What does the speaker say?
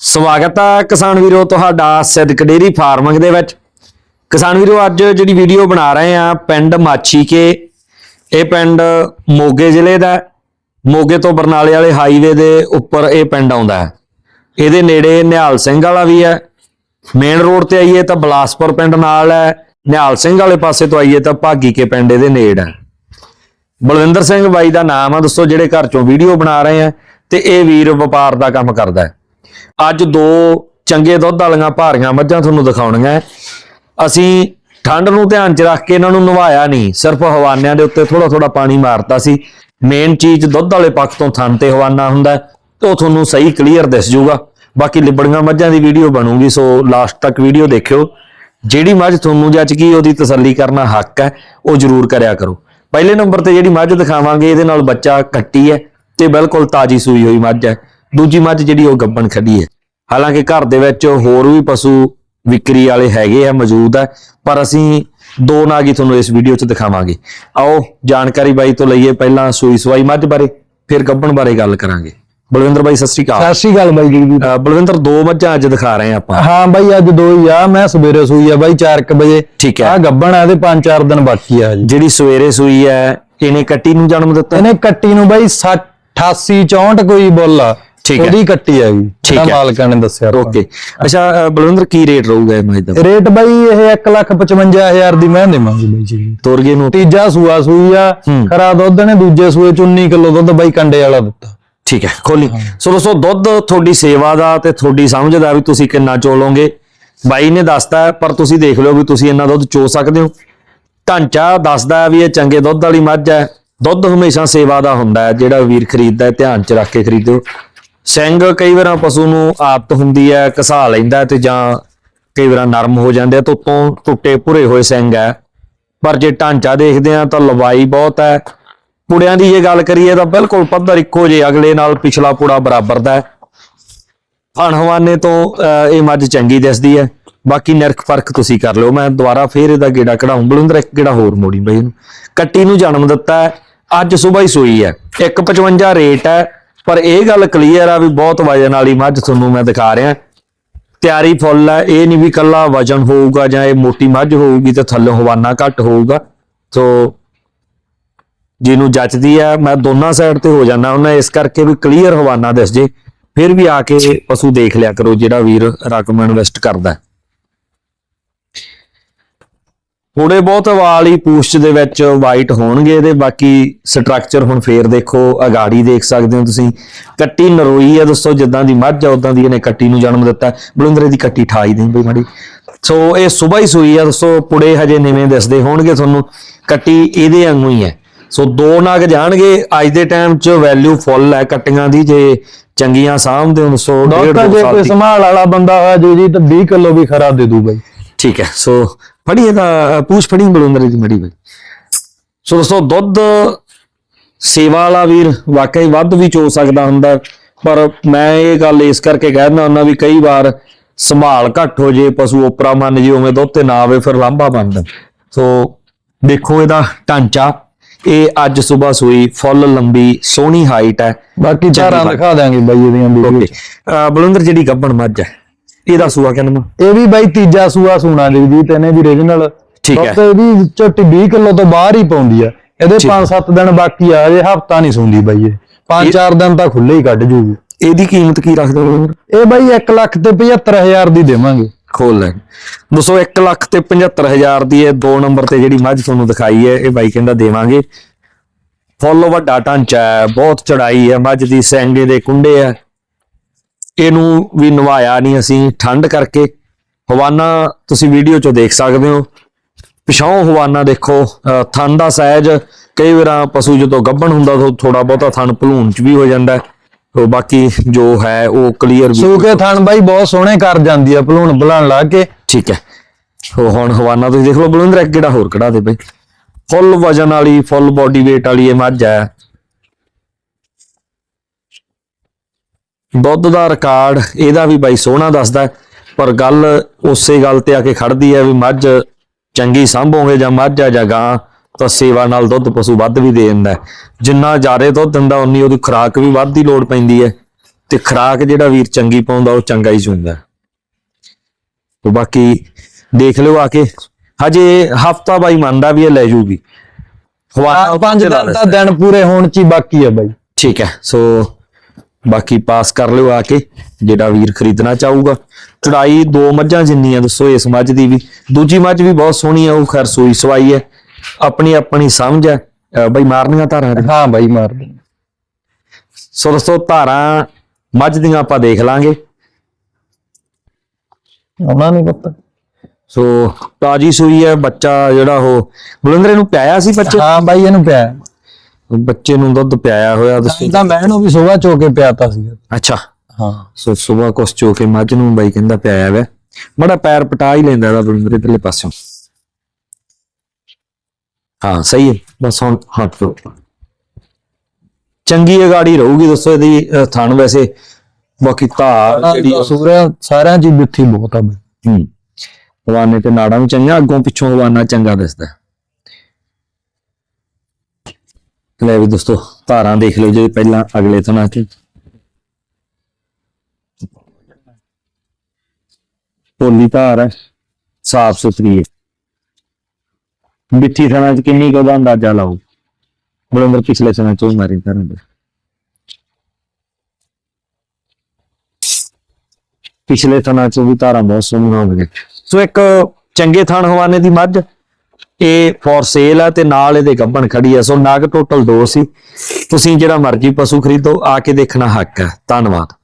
ਸਵਾਗਤ ਹੈ ਕਿਸਾਨ ਵੀਰੋ ਤੁਹਾਡਾ ਸਿੱਧਕ ਡੇਰੀ ਫਾਰਮਿੰਗ ਦੇ ਵਿੱਚ। ਕਿਸਾਨ ਵੀਰੋ, ਅੱਜ ਜਿਹੜੀ ਵੀਡੀਓ ਬਣਾ ਰਹੇ ਆ ਪਿੰਡ ਮਾਛੀਕੇ, ਇਹ ਪਿੰਡ ਮੋਗੇ ਜ਼ਿਲ੍ਹੇ ਦਾ ਮੋਗੇ ਤੋਂ ਬਰਨਾਲੇ ਵਾਲੇ ਹਾਈਵੇ ਦੇ ਉੱਪਰ ਇਹ ਪਿੰਡ ਆਉਂਦਾ ਹੈ। ਇਹਦੇ ਨੇੜੇ ਨਿਹਾਲ ਸਿੰਘ ਵਾਲਾ ਵੀ ਹੈ। ਮੇਨ ਰੋਡ ਤੇ ਆਈਏ ਤਾਂ ਬਲਾਸਪੁਰ ਪਿੰਡ ਨਾਲ ਹੈ। ਨਿਹਾਲ ਸਿੰਘ ਵਾਲੇ ਪਾਸੇ ਤੋਂ ਆਈਏ ਤਾਂ ਭਾਗੀਕੇ ਪਿੰਡ ਇਹਦੇ ਨੇੜ ਹੈ। ਬਲਵਿੰਦਰ ਸਿੰਘ ਬਾਈ ਦਾ ਨਾਮ ਆ, ਦੱਸੋ ਜਿਹੜੇ ਘਰ ਚੋਂ ਵੀਡੀਓ ਬਣਾ ਰਹੇ ਆ ਤੇ ਇਹ ਵੀਰ ਵਪਾਰ ਦਾ ਕੰਮ ਕਰਦਾ ਹੈ। ਅੱਜ ਦੋ ਚੰਗੇ ਦੁੱਧ ਵਾਲੀਆਂ ਭਾਰੀਆਂ ਮੱਝਾਂ ਤੁਹਾਨੂੰ ਦਿਖਾਉਣੀਆਂ ਹੈ। ਅਸੀਂ ਠੰਡ ਨੂੰ ਧਿਆਨ 'ਚ ਰੱਖ ਕੇ ਇਹਨਾਂ ਨੂੰ ਨਵਾਇਆ ਨਹੀਂ, ਸਿਰਫ ਹਵਾਨਿਆਂ ਦੇ ਉੱਤੇ ਥੋੜਾ ਥੋੜਾ ਪਾਣੀ ਮਾਰਤਾ ਸੀ। ਮੇਨ ਚੀਜ਼ ਦੁੱਧ ਵਾਲੇ ਪੱਖ ਤੋਂ ਥਣ ਤੇ ਹਵਾਨਾ ਹੁੰਦਾ ਉਹ ਤੁਹਾਨੂੰ ਸਹੀ ਕਲੀਅਰ ਦਿਸ ਜਾਊਗਾ। ਬਾਕੀ ਲਿਬੜੀਆਂ ਮੱਝਾਂ ਦੀ ਵੀਡੀਓ ਬਣੂਗੀ, ਸੋ ਲਾਸਟ ਤੱਕ ਵੀਡੀਓ ਦੇਖਿਓ। ਜਿਹੜੀ ਮੱਝ ਤੁਹਾਨੂੰ ਜੱਜ ਗਈ ਉਹਦੀ ਤਸੱਲੀ ਕਰਨਾ ਹੱਕ ਹੈ ਉਹ ਜ਼ਰੂਰ ਕਰਿਆ ਕਰੋ। ਪਹਿਲੇ ਨੰਬਰ ਤੇ ਜਿਹੜੀ ਮੱਝ ਦਿਖਾਵਾਂਗੇ, ਇਹਦੇ ਨਾਲ ਬੱਚਾ ਕੱਟੀ ਹੈ ਤੇ ਬਿਲਕੁਲ ਤਾਜੀ ਸੂਈ ਹੋਈ ਮੱਝ ਹੈ ਦੂਜੀ ਮੱਝ ਜਿਹੜੀ ਉਹ ਗੱਬਣ ਖੜੀ ਹੈ। ਹਾਲਾਂਕਿ ਘਰ ਦੇ ਵਿੱਚ ਹੋਰ ਵੀ ਪਸ਼ੂ ਵਿਕਰੀ ਵਾਲੇ ਹੈਗੇ ਆ ਮੌਜੂਦ ਹੈ ਪਰ ਅਸੀਂ ਦੋ ਨਾਗ ਤੁਹਾਨੂੰ ਇਸ ਵੀਡੀਓ 'ਚ ਦਿਖਾਵਾਂਗੇ। ਆਓ ਜਾਣਕਾਰੀ ਬਾਈ ਤੋਂ ਲਈਏ ਪਹਿਲਾਂ ਸੂਈ ਸਵਾਈ ਮੱਝ ਬਾਰੇ ਫਿਰ ਗੱਬਣ ਬਾਰੇ ਗੱਲ ਕਰਾਂਗੇ। ਬਲਵਿੰਦਰ ਬਾਈ ਸਤਿ ਸ਼੍ਰੀ ਅਕਾਲ। ਸਤਿ ਸ਼੍ਰੀ ਅਕਾਲ ਬਾਈ ਜੀ। ਬਲਵਿੰਦਰ ਦੋ ਮੱਝਾਂ ਅੱਜ ਦਿਖਾ ਰਹੇ ਆਪਾਂ। ਹਾਂ ਬਾਈ ਅੱਜ ਦੋ ਹੀ ਆ ਮੈਂ ਸਵੇਰੇ ਸੂਈ ਆ ਬਾਈ 4:00 ਵਜੇ। ਠੀਕ ਹੈ। ਆ ਗੱਬਣ ਆ ਤੇ 5-4 ਦਿਨ ਬਾਕੀ ਆ ਜਿਹੜੀ ਸਵੇਰੇ ਸੂਈ ਹੈ ਇਹਨੇ ਕੱਟੀ ਨੂੰ ਜਨਮ ਦਿੱਤਾ? ਇਹਨੇ ਕੱਟੀ ਨੂੰ ਬਾਈ 88 64 ਕੋਈ ਬੋਲ ਆ। ਠੀਕ ਹੈ। ਉਹਦੀ ਕੱਟੀ ਆ ਜੀ। ਠੀਕ ਹੈ। ਮਾਲਕਾਂ ਨੇ ਦੱਸਿਆ ਓਕੇ ਅੱਛਾ ਬਲਵਿੰਦਰ ਕੀ ਰੇਟ ਰਹੂਗਾ ਇਹ ਮੱਝ ਦਾ। ਰੇਟ ਬਾਈ ਇਹ 155000 ਦੀ ਮੈਂ ਦੇਵਾਂਗੀ ਬਾਈ ਜੀ। ਤੋਰਗੇ ਨੂੰ ਤੀਜਾ ਸੂਆ ਸੂਈ ਆ। ਖਰਾ ਦੁੱਧ ਨੇ ਦੂਜੇ ਸੂਏ ਚ 19 ਕਿਲੋ ਦੁੱਧ ਬਾਈ ਕੰਡੇ ਵਾਲਾ ਦਿੱਤਾ। ਠੀਕ ਹੈ ਖੋਲੀ। ਸੋ ਦੋਸਤੋ ਦੁੱਧ ਤੁਹਾਡੀ ਸੇਵਾ ਦਾ ਤੇ ਤੁਹਾਡੀ ਸਮਝ ਦਾ ਵੀ ਤੁਸੀਂ ਕਿੰਨਾ ਚੋਲੋਗੇ ਬਾਈ ਨੇ ਦੱਸਤਾ ਪਰ ਤੁਸੀਂ ਦੇਖ ਲਿਓ ਵੀ ਤੁਸੀਂ ਇੰਨਾ ਦੁੱਧ ਚੋ ਸਕਦੇ ਹੋ। ਢਾਂਚਾ ਦੱਸਦਾ ਵੀ ਇਹ ਚੰਗੇ ਦੁੱਧ ਵਾਲੀ ਮੱਝ ਹੈ। ਦੁੱਧ ਹਮੇਸ਼ਾ ਸੇਵਾ ਦਾ ਹੁੰਦਾ ਹੈ ਜਿਹੜਾ ਵੀਰ ਖਰੀਦਦਾ ਹੈ ਧਿਆਨ ਚ ਰੱਖ ਕੇ ਖਰੀਦੋ। ਸਿੰਘ ਕਈ ਵਾਰਾਂ ਪਸ਼ੂ ਨੂੰ ਆਪਤ ਹੁੰਦੀ ਹੈ ਘਸਾ ਲੈਂਦਾ ਤੇ ਜਾਂ ਕਈ ਵਾਰ ਨਰਮ ਹੋ ਜਾਂਦੇ ਆ ਤੋਂ ਟੁੱਟੇ ਭੁਰੇ ਹੋਏ ਸਿੰਘ ਹੈ। ਪਰ ਜੇ ਢਾਂਚਾ ਦੇਖਦੇ ਆ ਤਾਂ ਲੰਬਾਈ ਬਹੁਤ ਹੈ। ਪੁੜਿਆਂ ਦੀ ਜੇ ਗੱਲ ਕਰੀਏ ਤਾਂ ਬਿਲਕੁਲ ਪੱਧਰ ਇੱਕੋ ਜੇ ਅਗਲੇ ਨਾਲ ਪਿਛਲਾ ਪੁੜਾ ਬਰਾਬਰ ਦਾ ਹੈ। ਫਣ ਹਵਾਨੇ ਤੋਂ ਅਹ, ਇਹ ਮੱਝ ਚੰਗੀ ਦਿਸਦੀ ਹੈ। ਬਾਕੀ ਨਿਰਖ ਫ਼ਰਕ ਤੁਸੀਂ ਕਰ ਲਿਓ। ਮੈਂ ਦੁਬਾਰਾ ਫੇਰ ਇਹਦਾ ਗੇੜਾ ਕਢਾਉਂ ਬਲੁੰਦਰ ਇੱਕ ਗੇੜਾ ਹੋਰ ਮੋੜੀ ਬਈ ਇਹਨੂੰ। ਕੱਟੀ ਨੂੰ ਜਨਮ ਦਿੱਤਾ ਅੱਜ ਸਵੇਰ ਹੀ ਸੂਈ ਹੈ। 155 ਰੇਟ ਹੈ। ਪਰ ਇਹ ਗੱਲ ਕਲੀਅਰ ਆ ਵੀ ਬਹੁਤ ਵਜਨ ਵਾਲੀ ਮੱਝ ਤੁਹਾਨੂੰ ਮੈਂ ਦਿਖਾ ਰਿਹਾ। ਤਿਆਰੀ ਫੁੱਲ ਹੈ ਇਹ ਨਹੀਂ ਵੀ ਕੱਲਾ ਵਜਨ ਹੋਊਗਾ ਜਾਂ ਇਹ ਮੋਟੀ ਮੱਝ ਹੋਊਗੀ ਤੇ ਥੱਲੇ ਹਵਾਨਾ ਘੱਟ ਹੋਊਗਾ। ਸੋ ਜਿਹਨੂੰ ਜੱਚਦੀ ਆ, ਮੈਂ ਦੋਨਾਂ ਸਾਈਡ ਤੇ ਹੋ ਜਾਣਾ ਉਹਨਾਂ ਇਸ ਕਰਕੇ ਵੀ ਕਲੀਅਰ ਹਵਾਨਾ ਦਿਸ ਜੇ। ਫਿਰ ਵੀ ਆ ਕੇ ਪਸ਼ੂ ਦੇਖ ਲਿਆ ਕਰੋ ਜਿਹੜਾ ਵੀਰ ਰਕਮ ਇਨਵੈਸਟ ਕਰਦਾ ਹੈ। ਥੋੜੇ ਬਹੁਤ ਵਾਲ ਹੀ ਪੂਛ ਦੇ ਵਿੱਚ ਵਾਈਟ ਹੋਣਗੇ ਇਹਦੇ ਬਾਕੀ ਸਟਰਕਚਰ ਹੁਣ ਫੇਰ ਦੇਖੋ ਅਗਾੜੀ ਦੇਖ ਸਕਦੇ ਹੋ ਤੁਸੀਂ। ਕੱਟੀ ਨਰੋਈ ਹੈ ਦੋਸਤੋ ਜਿੱਦਾਂ ਦੀ ਮੱਝ ਆ ਉਦਾਂ ਦੀ ਇਹਨੇ ਕੱਟੀ ਨੂੰ ਜਨਮ ਦਿੱਤਾ। ਬਲੁੰਦਰੇ ਦੀ ਕੱਟੀ ਠਾਈ ਦੇ ਬਈ ਮਾੜੀ। ਸੋ ਇਹ ਸਵੇਰ ਹੀ ਸੂਈ ਆ ਦੋਸਤੋ ਪੁੜੇ ਹਜੇ ਨਿਵੇਂ ਦਿਸਦੇ ਹੋਣਗੇ ਤੁਹਾਨੂੰ। ਕੱਟੀ ਇਹਦੇ ਵਾਂਗੂ ਹੀ ਹੈ। ਸੋ ਦੋ ਨਗ ਜਾਣਗੇ ਅੱਜ ਦੇ ਟਾਈਮ 'ਚ ਵੈਲਿਊ ਫੁੱਲ ਹੈ ਕੱਟੀਆਂ ਦੀ ਜੇ ਚੰਗੀਆਂ ਸਾਂਭਦੇ ਹੋ ਸੋ ਡੇਢ ਦੁੱਧ ਦੋ ਜੇ ਸਾਲ ਕੋਈ ਸੰਭਾਲ ਵਾਲਾ ਬੰਦਾ ਹੋਇਆ ਜੀ ਜੀ ਤਾਂ 20 ਕਿਲੋ ਵੀ ਖਰਾ ਦੇ ਦੂ ਬਾਈ। ਠੀਕ ਹੈ ਸੋ ਫੜੀ ਇਹਦਾ ਪੂਛ ਫੜੀ ਬਲੁੰਦਰ ਦੀ ਮੜੀ ਬਈ ਸੋ ਦੋਸਤੋ ਦੁੱਧ ਸੇਵਾ ਵਾਲਾ ਵੀਰ ਵਾਕਈ ਵੱਧ ਵੀ ਚੋ ਸਕਦਾ ਹੁੰਦਾ ਪਰ ਮੈਂ ਇਹ ਗੱਲ ਇਸ ਕਰਕੇ ਕਹਿ ਦਿੰਦਾ ਹੁੰਦਾ ਵੀ ਕਈ ਵਾਰ ਸੰਭਾਲ ਘੱਟ ਹੋ ਜੇ ਪਸ਼ੂ ਉਪਰਾ ਮੰਨ ਜੇ ਉਵੇਂ ਦੁੱਧ ਤੇ ਨਾ ਆਵੇ ਫਿਰ ਲਾਂਭਾ ਬਣਦਾ। ਸੋ ਦੇਖੋ ਇਹਦਾ ਢਾਂਚਾ ਇਹ ਅੱਜ ਸਵੇਰ ਸੂਈ ਫੁੱਲ ਲੰਬੀ ਸੋਹਣੀ ਹਾਈਟ ਹੈ। ਬਾਕੀ ਚਾਰਾਂ। ਦਿਖਾ ਦਾਂਗੇ ਬਾਈ ਇਹਦੀਆਂ ਵੀਡੀਓ ਓਕੇ ਬਲੁੰਦਰ ਜਿਹੜੀ ਗੱਬਣ ਮੱਝ ਹੈ ਇਹਦਾ ਸੂਆ ਕਹਿੰਦਾ ਇਹ ਵੀ ਬਾਈ ਤੀਜਾ ਸੂਆ ਸੂਣਾ ਜਗਜੀਤ ਇਹਨੇ ਵੀ ਰੀਜਨਲ ਠੀਕ ਹੈ। ਤੇ ਇਹਦੀ ਝੋਟੀ 20 ਕਿਲੋ ਤੋਂ ਬਾਹਰ ਹੀ ਪਾਉਂਦੀ ਆ। ਇਹਦੇ 5-7 ਦਿਨ ਬਾਕੀ ਆ ਜੇ ਹਫਤਾ ਨਹੀਂ ਸੂੰਦੀ ਬਾਈ ਇਹ। 5-4 ਦਿਨ ਤਾਂ ਖੁੱਲੇ ਹੀ ਕੱਢ ਜੂਗੀ। ਇਹਦੀ ਕੀਮਤ ਕੀ ਰੱਖਦੇ ਹੋ ਇਹ ਬਾਈ 1 ਲੱਖ ਤੇ 75000 ਦੀ ਦੇਵਾਂਗੇ। ਖੋਲ ਲੈ। ਦੋਸਤੋ 1 ਲੱਖ ਤੇ 75000 ਦੀ ਇਹ ਦੋ ਨੰਬਰ ਤੇ ਜਿਹੜੀ ਮੱਝ ਤੁਹਾਨੂੰ ਦਿਖਾਈ ਹੈ ਇਹ ਬਾਈ ਕਹਿੰਦਾ ਦੇਵਾਂਗੇ। ਫੁੱਲ ਵੱਡਾ ਢਾਂਚਾ ਹੈ ਬਹੁਤ ਚੜਾਈ ਹੈ ਮੱਝ ਦੀ ਸੈਂਗੇ ਦੇ ਕੁੰਡੇ ਹੈ। ਇਹਨੂੰ ਵੀ ਨਵਾਇਆ ਨਹੀਂ ਅਸੀਂ ਠੰਡ ਕਰਕੇ। ਹਵਾਨਾ ਤੁਸੀਂ ਵੀਡੀਓ 'ਚੋਂ ਦੇਖ ਸਕਦੇ ਹੋ। ਪਿਛਾਉ ਹਵਾਨਾ ਦੇਖੋ ਥਣ ਦਾ ਸਾਈਜ਼ ਕਈ ਵਾਰਾਂ ਪਸ਼ੂ ਜਦੋਂ ਗੱਭਣ ਹੁੰਦਾ ਤਾਂ ਥੋੜਾ ਬਹੁਤਾ ਥਣ ਭਲੂਣ 'ਚ ਵੀ ਹੋ ਜਾਂਦਾ ਹੈ। ਤੋ ਬਾਕੀ ਜੋ ਹੈ ਉਹ ਕਲੀਅਰ ਵੀ ਸੂਕੇ ਥਣ ਬਾਈ ਬਹੁਤ ਸੋਹਣੇ ਕਰ ਜਾਂਦੀ ਆ ਭਲੂਣ ਭਲਾਣ ਲਾ ਕੇ। ਠੀਕ ਹੈ। ਹੋ ਹੁਣ ਹਵਾਨਾ ਤੁਸੀਂ ਦੇਖ ਲਓ ਬਲਵਿੰਦਰ ਇੱਕ ਕਿਹੜਾ ਹੋਰ ਕਢਾ ਦੇ ਬਈ। ਫੁੱਲ ਵਜਨ ਵਾਲੀ ਫੁੱਲ ਬਾਡੀ weight ਵਾਲੀ ਇਹ ਮੱਝ ਹੈ। ਦੁੱਧ ਦਾ ਰਿਕਾਰਡ ਇਹਦਾ ਵੀ ਬਾਈ ਸੋਹਣਾ ਦੱਸਦਾ ਹੈ, ਪਰ ਗੱਲ ਉਸੇ ਗੱਲ ਤੇ ਆ ਕੇ ਖੜਦੀ ਹੈ ਵੀ ਮੱਝ ਚੰਗੀ ਸਾਂਭੋਗੇ ਜਾਂ ਮੱਝ ਆ ਜਾਂ ਗਾਂ ਤਾਂ ਸੇਵਾ ਨਾਲ ਦੁੱਧ ਪਸ਼ੂ ਵੱਧ ਵੀ ਦੇ ਦਿੰਦਾ ਹੈ। ਜਿੰਨਾ ਜ਼ਿਆਦਾ ਦੁੱਧ ਦਿੰਦਾ ਉਨੀ ਉਹਦੀ ਖੁਰਾਕ ਵੀ ਵੱਧ ਦੀ ਲੋੜ ਪੈਂਦੀ ਹੈ ਤੇ ਖਰਾਕ ਜਿਹੜਾ ਵੀਰ ਚੰਗੀ ਪਾਉਂਦਾ ਉਹ ਚੰਗਾ ਹੀ ਚੁੰਦਾ ਤੇ ਬਾਕੀ ਦੇਖ ਲਿਓ ਆ ਕੇ ਹਜੇ ਹਫਤਾ ਬਾਈ ਮੰਨਦਾ ਵੀ ਇਹ ਲੈ ਜੂਗੀ। ਹਵਾਨਾ ਪੰਜ ਦਿਨ ਤਾਂ ਦਿਨ ਪੂਰੇ ਹੋਣ ਚ ਹੀ ਬਾਕੀ ਆ ਬਾਈ। ਠੀਕ ਹੈ ਸੋ ਬਾਕੀ ਪਾਸ ਕਰ ਲਿਓ ਆ ਕੇ ਜਿਹੜਾ ਵੀਰ ਖਰੀਦਣਾ ਚਾਹੂਗਾ। ਚੜਾਈ ਦੋ ਮੱਝਾਂ ਜਿੰਨੀਆਂ ਦੱਸੋ ਇਸ ਮੱਝ ਦੀ ਵੀ। ਦੂਜੀ ਮੱਝ ਵੀ ਬਹੁਤ ਸੋਹਣੀ ਆ ਉਹ ਖੈਰ ਸੂਈ ਸਵਾਈ ਹੈ। ਆਪਣੀ ਆਪਣੀ ਸਮਝ ਹੈ। ਬਈ ਮਾਰਨੀਆਂ ਧਾਰਾਂ ਹਾਂ ਬਾਈ ਮਾਰ ਦੇ ਸੋ ਦੋਸਤੋ ਧਾਰਾਂ ਮੱਝ ਦੀਆਂ ਆਪਾਂ ਦੇਖ ਲਾਂਗੇ। ਉਹਨਾਂ ਨਹੀਂ ਪਤਾ। ਸੋ ਤਾਜੀ ਸੂਈ ਹੈ ਬੱਚਾ ਜਿਹੜਾ ਉਹ ਬੁਲੰਦਰੇ ਨੂੰ ਪਿਆਇਆ ਸੀ ਬੱਚੇ? ਹਾਂ ਬਾਈ ਇਹਨੂੰ ਪਿਆ ਬੱਚੇ ਨੂੰ ਦੁੱਧ ਪਿਆਇਆ ਹੋਇਆ ਦੱਸੋ ਤਾਂ ਮੈਂ ਇਹਨੂੰ ਵੀ ਸੁਬਾ ਚੋ ਕੇ ਪਿਆਤਾ ਸੀ। ਅੱਛਾ। ਹਾਂ। ਸੋ ਸਵੇਰ ਕੁਛ ਚੋ ਕੇ ਮੱਝ ਨੂੰ ਬਾਈ ਕਹਿੰਦਾ ਪਿਆਇਆ ਵਾ। ਬੜਾ ਪੈਰ ਪਟਾ ਹੀ ਲੈਂਦਾ ਦਾ ਬਲੰਦਰੇ ਥੱਲੇ ਪਾਸਿਓਂ। ਹਾਂ ਸਹੀ ਹੈ। ਬਸ ਹੁਣ ਹੱਥ ਤੋਂ ਚੰਗੀ ਅਗਾੜੀ ਰਹੂਗੀ ਦੱਸੋ ਇਹਦੀ ਥਣ ਵੈਸੇ। ਬਾਕੀ ਧਾਰ ਜਿਹੜੀ ਸੂਰਿਆ ਸਾਰਿਆਂ ਹੀ ਬਿੱਥੀ ਬਹੁਤ ਆ ਬਾਈ। ਹੂੰ। ਹਵਾਨੇ ਤੇ ਨਾੜਾਂ ਵੀ ਚੰਗੀਆਂ ਅੱਗੋਂ ਪਿੱਛੋਂ ਹਵਾਨਾ ਚੰਗਾ ਦਿਸਦਾ ਹੈ। ਲੈ ਵੀ ਦੋਸਤੋ, ਧਾਰਾਂ ਦੇਖ ਲਓ ਜੇ ਪਹਿਲਾਂ ਅਗਲੇ ਤੋਂ। ਨਾ ਕਿ ਪੋਲੀ ਧਾਰ ਹੈ, ਸਾਫ਼ ਸੁਥਰੀ ਹੈ। ਮਿੱਠੀ ਥਾਣਾ ਚ ਕਿੰਨੀ ਕੁ ਦਾ ਅੰਦਾਜ਼ਾ ਲਾਓ। ਬਲੰਦਰ ਪਿਛਲੇ ਸਮੇਂ ਤੋਂ ਹੀ ਮਾਰੀ ਧਾਰਾਂ ਦੇ। ਪਿਛਲੇ ਥਾਣਾ ਚ ਵੀ ਧਾਰਾਂ ਬਹੁਤ ਸੋਹਣੀਆਂ ਹੋਣਗੀਆਂ ਸੋ ਇੱਕ ਚੰਗੇ ਥਾਣ ਹਵਾਨੇ ਦੀ ਮੱਝ। ਇਹ ਫੋਰ ਸੇਲ ਆ ਤੇ ਨਾਲ ਇਹਦੇ ਗੱਭਣ ਖੜੀ ਆ। ਸੋ ਨਗ ਟੋਟਲ ਦੋ ਸੀ। ਤੁਸੀਂ ਜਿਹੜਾ ਮਰਜ਼ੀ ਪਸ਼ੂ ਖਰੀਦੋ, ਆ ਕੇ ਦੇਖਣਾ ਹੱਕ ਹੈ ਧੰਨਵਾਦ।